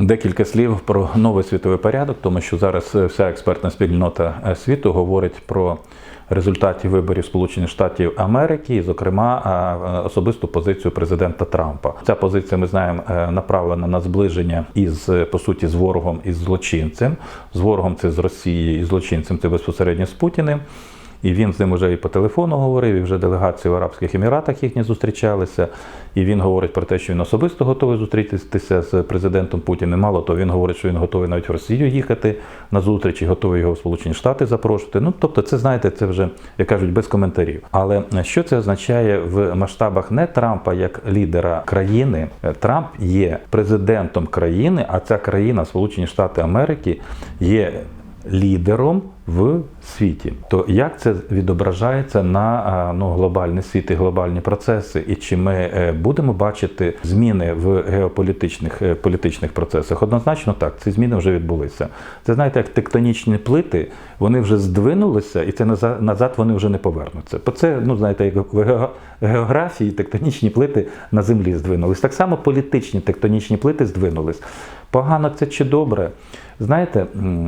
Декілька слів про новий світовий порядок, тому що зараз е, вся експертна спільнота е, світу говорить про результаті виборів Сполучених Штатів Америки, і, зокрема, е, особисту позицію президента Трампа. Ця позиція ми знаємо направлена на зближення із по суті з ворогом із злочинцем. З ворогом це з Росії, і злочинцем це безпосередньо з Путіним. І він з ним вже і по телефону говорив, і вже делегації в Арабських Еміратах їхні зустрічалися. І він говорить про те, що він особисто готовий зустрітися з президентом Путіним. Мало того, він говорить, що він готовий навіть в Росію їхати на зустріч і готовий його в Сполучені Штати запрошувати. Ну тобто, це знаєте, це вже як кажуть без коментарів. Але що це означає в масштабах не Трампа як лідера країни? Трамп є президентом країни, а ця країна, Сполучені Штати Америки, є лідером в світі. То як це відображається на ну, глобальний світ і глобальні процеси? І чи ми е, будемо бачити зміни в геополітичних е, політичних процесах? Однозначно так, ці зміни вже відбулися. Це знаєте, як тектонічні плити, вони вже здвинулися, і це назад вони вже не повернуться. Бо це, ну знаєте, як в географії тектонічні плити на землі здвинулись. Так само політичні тектонічні плити здвинулись. Погано це чи добре? Знаєте,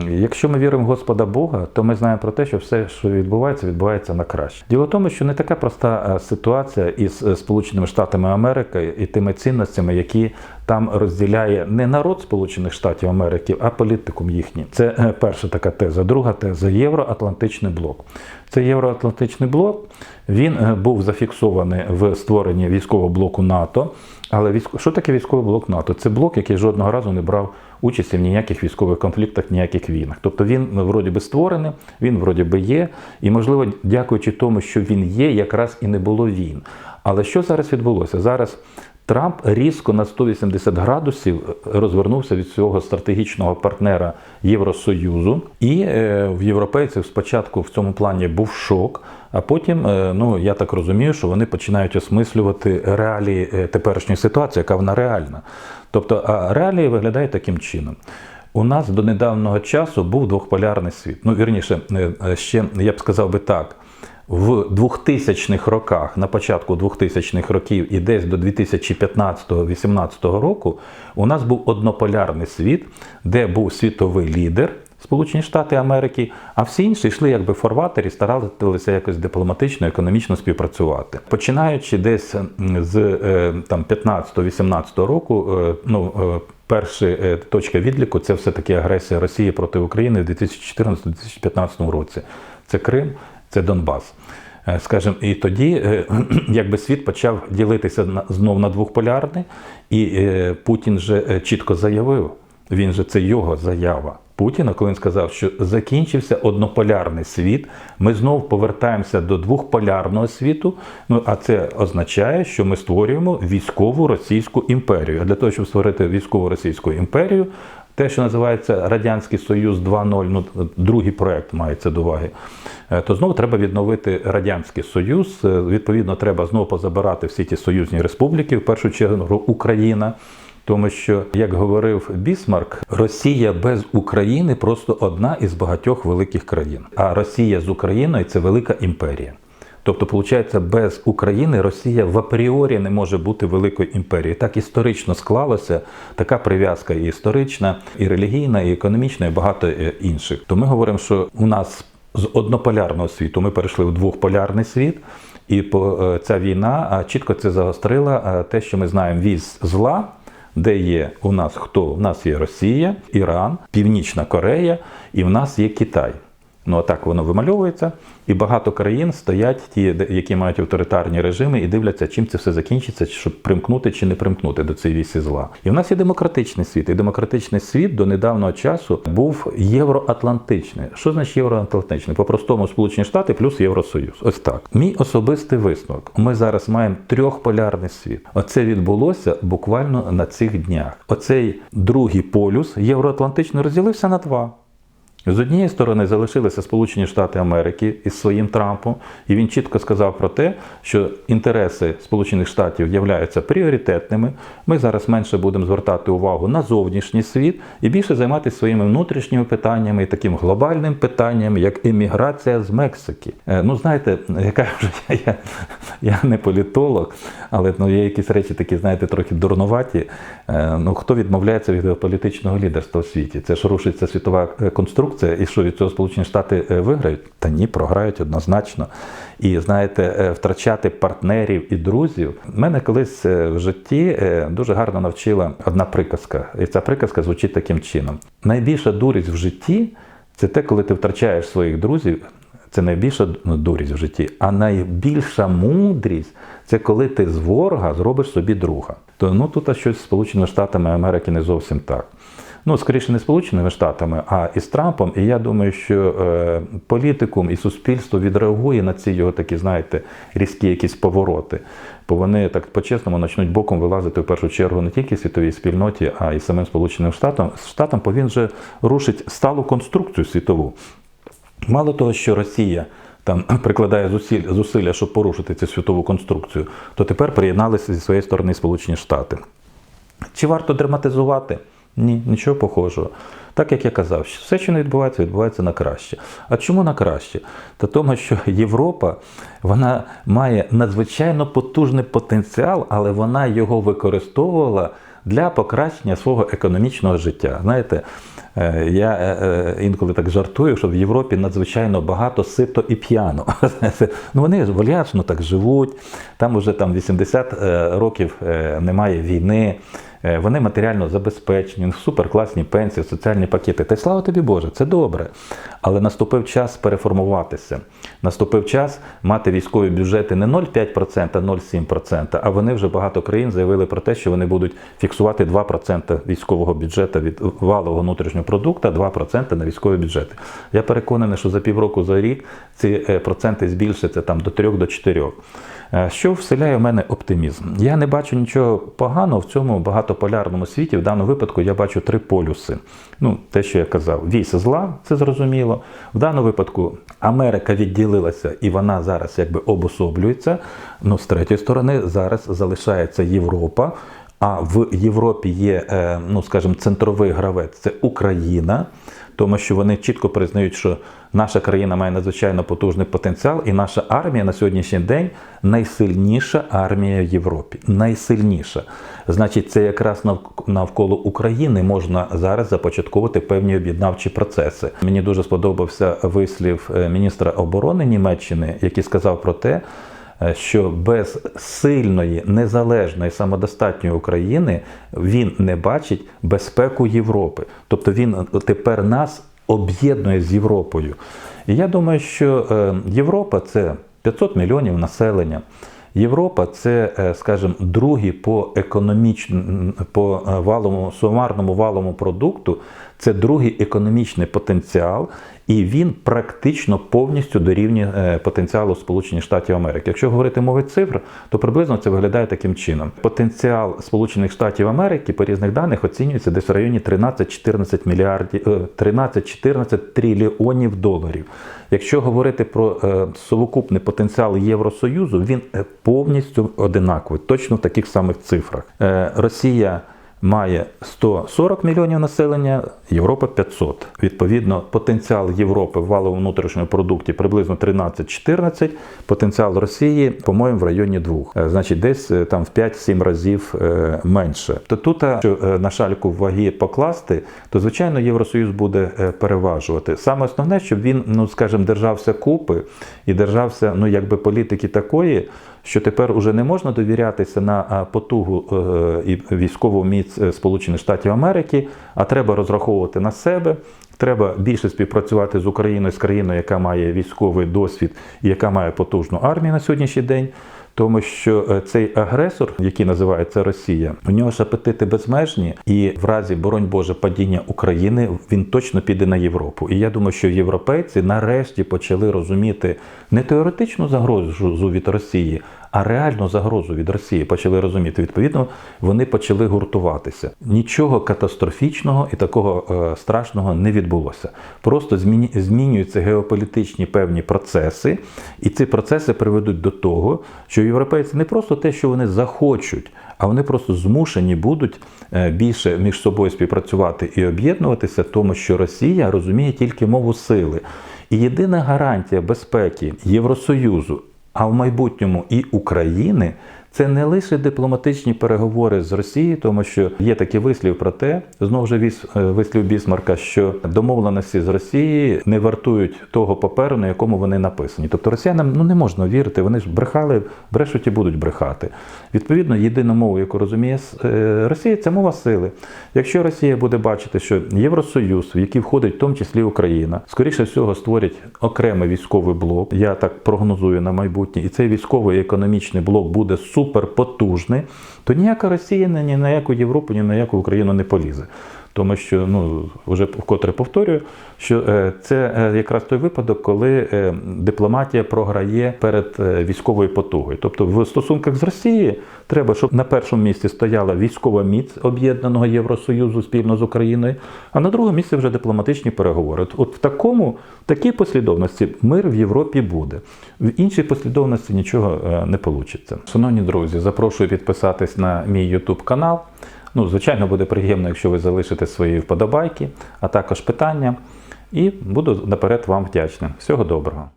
якщо ми віримо в Господа Бога, то ми знаємо про те, що все, що відбувається, відбувається на краще. Діло в тому, що не така проста е, ситуація із е, Сполученими Штатами Америки і тими цінностями, які там розділяє не народ Сполучених Штатів Америки, а політикум їхній. Це е, перша така теза. Друга теза євроатлантичний блок. Це євроатлантичний блок. Він був зафіксований в створенні військового блоку НАТО. Але що таке військовий блок НАТО? Це блок, який жодного разу не брав участі в ніяких військових конфліктах, ніяких війнах. Тобто він ну, вроді би створений, він вроді би є, і можливо, дякуючи тому, що він є, якраз і не було війн. Але що зараз відбулося? Зараз Трамп різко на 180 градусів розвернувся від свого стратегічного партнера Євросоюзу, і е, в європейців спочатку в цьому плані був шок. А потім, е, ну я так розумію, що вони починають осмислювати реалії е, теперішньої ситуації, яка вона реальна. Тобто, а реалії виглядають таким чином. У нас до недавнього часу був двохполярний світ. Ну, вірніше, е, е, ще я б сказав би так. В 2000-х роках, на початку 2000-х років і десь до 2015-2018 року, у нас був однополярний світ, де був світовий лідер Сполучені Штати Америки, а всі інші йшли якби в фарватері, старалися якось дипломатично, економічно співпрацювати. Починаючи десь з е, там 15-18 року, е, ну е, перша точка відліку це все-таки агресія Росії проти України в 2014-2015 році. Це Крим, це Донбас. Е, Скажем, і тоді е, якби світ почав ділитися знов на двохполярний, і е, Путін же чітко заявив, він же це його заява. Путіна, коли він сказав, що закінчився однополярний світ, ми знову повертаємося до двохполярного світу. Ну а це означає, що ми створюємо військову російську імперію. А для того, щоб створити військову російську імперію, те, що називається Радянський Союз 2.0, ну другий проект мається до уваги, е, то знову треба відновити Радянський Союз. Е, Відповідно, треба знову позабирати всі ті союзні республіки, в першу чергу Україна. Тому що, як говорив Бісмарк, Росія без України просто одна із багатьох великих країн. А Росія з Україною це велика імперія. Тобто, виходить, без України Росія в апріорі не може бути великою імперією. Так історично склалося, така прив'язка і історична, і релігійна, і економічна, і багато е, інших. То ми говоримо, що у нас з однополярного світу ми перейшли в двохполярний світ. І е, ця війна чітко це загострила е, те, що ми знаємо віз зла, де є у нас хто? У нас є Росія, Іран, Північна Корея і в нас є Китай. Ну а так воно вимальовується, і багато країн стоять, ті, які мають авторитарні режими, і дивляться, чим це все закінчиться, щоб примкнути чи не примкнути до цієї вісі зла. І в нас є демократичний світ. І демократичний світ до недавнього часу був євроатлантичний. Що значить євроатлантичний? По-простому Сполучені Штати плюс Євросоюз. Ось так. Мій особистий висновок. Ми зараз маємо трьохполярний світ. Оце відбулося буквально на цих днях. Оцей другий полюс євроатлантичний розділився на два. З однієї сторони залишилися Сполучені Штати Америки із своїм Трампом, і він чітко сказав про те, що інтереси Сполучених Штатів являються пріоритетними. Ми зараз менше будемо звертати увагу на зовнішній світ і більше займатися своїми внутрішніми питаннями і таким глобальним питанням, як еміграція з Мексики. Е, Ну, знаєте, яка вже я, я, я не політолог, але ну, є якісь речі такі, знаєте, трохи дурнуваті. Е, Ну, хто відмовляється від політичного лідерства у світі? Це ж рушиться світова е, конструкція, і що від цього Сполучені Штати е, виграють? Та ні, програють однозначно. І знаєте, е, втрачати партнерів і друзів. Мене колись е, в житті дуже гарно навчила одна приказка. І ця приказка звучить таким чином: найбільша дурість в житті це те, коли ти втрачаєш своїх друзів. Це найбільша ну, дурість в житті, а найбільша мудрість це коли ти з ворога зробиш собі друга. То ну тут щось з Сполученими Штатами Америки не зовсім так. Ну, скоріше, не Сполученими Штатами, а із Трампом. І я думаю, що е, політикум і суспільство відреагує на ці його такі, знаєте, різкі якісь повороти. Бо вони так по-чесному почнуть боком вилазити в першу чергу не тільки світовій спільноті, а й самим Сполученим Штатам. Штатам, бо він же рушить сталу конструкцію світову. Мало того, що Росія там прикладає зусиль, зусилля, щоб порушити цю світову конструкцію, то тепер приєдналися зі своєї сторони Сполучені Штати. Чи варто драматизувати? Ні, нічого похожого. Так як я казав, що все, що не відбувається, відбувається на краще. А чому на краще? Та тому, що Європа вона має надзвичайно потужний потенціал, але вона його використовувала для покращення свого економічного життя. Знаєте, е, я е, е, інколи так жартую, що в Європі надзвичайно багато сито і п'яно. Ну вони ж так живуть, там уже там 80 е, років немає війни. Е, Вони матеріально забезпечені, суперкласні пенсії, соціальні пакети. Та й слава тобі Боже, це добре. Але наступив час переформуватися. Наступив час мати військові бюджети не 0,5%, а 0,7%. А вони вже багато країн заявили про те, що вони будуть фіксувати 2% військового бюджету від валового внутрішнього продукту, 2% на військові бюджети. Я переконаний, що за півроку за рік ці е, проценти збільшаться там до 3 до 4. Е, Що вселяє в мене оптимізм? Я не бачу нічого поганого в цьому багатополярному світі. В даному випадку я бачу три полюси. Ну, те, що я казав, вісь зла, це зрозуміло. В даному випадку Америка відділилася і вона зараз якби обособлюється. Ну, з третьої сторони, зараз залишається Європа. А в Європі є, е, ну скажімо, центровий гравець це Україна, тому що вони чітко признають, що наша країна має надзвичайно потужний потенціал, і наша армія на сьогоднішній день найсильніша армія в Європі. Найсильніша. Значить, це якраз нав- навколо України можна зараз започатковувати певні об'єднавчі процеси. Мені дуже сподобався вислів е, міністра оборони Німеччини, який сказав про те, що без сильної, незалежної, самодостатньої України він не бачить безпеку Європи. Тобто він тепер нас об'єднує з Європою. І я думаю, що е, Європа це 500 мільйонів населення. Європа це, е, скажімо, другий по економічному, по е, валовому, сумарному валовому продукту, це другий економічний потенціал, і він практично повністю дорівнює е, потенціалу Сполучених Штатів Америки. Якщо говорити мовою цифр, то приблизно це виглядає таким чином. Потенціал Сполучених Штатів Америки по різних даних оцінюється десь в районі 13-14 мільярдів, е, 13-14 трильйонів доларів. Якщо говорити про е, совокупний потенціал Євросоюзу, він е, повністю одинаковий, точно в таких самих цифрах. Е, Росія має 140 мільйонів населення, Європа 500. Відповідно, потенціал Європи в валовому внутрішньому продукті приблизно 13-14, потенціал Росії, по-моєму, в районі 2. Е, Значить, десь е, там в 5-7 разів е, менше. То тут, що на шальку ваги покласти, то звичайно Євросоюз буде переважувати. Саме основне, щоб він, ну скажімо, держався купи і держався, ну якби політики такої що тепер уже не можна довірятися на потугу е, і військову міць е, Сполучених Штатів Америки, а треба розраховувати на себе. Треба більше співпрацювати з Україною, з країною, яка має військовий досвід і яка має потужну армію на сьогоднішній день. Тому що е, цей агресор, який називається Росія, у нього ж апетити безмежні, і в разі, боронь Боже, падіння України він точно піде на Європу. І я думаю, що європейці нарешті почали розуміти не теоретичну загрозу від Росії, а реальну загрозу від Росії почали розуміти. Відповідно, вони почали гуртуватися. Нічого катастрофічного і такого е, страшного не відбулося. Просто змінюються геополітичні певні процеси, і ці процеси приведуть до того, що європейці не просто те, що вони захочуть, а вони просто змушені будуть е, більше між собою співпрацювати і об'єднуватися, тому що Росія розуміє тільки мову сили. І єдина гарантія безпеки Євросоюзу, а в майбутньому і України. Це не лише дипломатичні переговори з Росією, тому що є такий вислів про те, знову ж е, вислів Бісмарка, що домовленості з Росії не вартують того паперу, на якому вони написані. Тобто росіянам ну не можна вірити, вони ж брехали, брешуть і будуть брехати. Відповідно, єдина мова, яку розуміє е, Росія, це мова сили. Якщо Росія буде бачити, що Євросоюз, в який входить в тому числі Україна, скоріше всього створять окремий військовий блок. Я так прогнозую на майбутнє, і цей військовий економічний блок буде суперпотужний, то ніяка Росія ні на яку Європу, ні на яку Україну не полізе. Тому що ну вже вкотре повторюю, що е, це е, якраз той випадок, коли е, дипломатія програє перед військовою потугою. Тобто, в стосунках з Росією треба, щоб на першому місці стояла військова міць об'єднаного Євросоюзу спільно з Україною, а на другому місці вже дипломатичні переговори. От, в такому, в такій послідовності мир в Європі буде. В іншій послідовності нічого не вийде. Шановні друзі, запрошую підписатись на мій YouTube канал. Ну, звичайно, буде приємно, якщо ви залишите свої вподобайки, а також питання. І буду наперед вам вдячним. Всього доброго.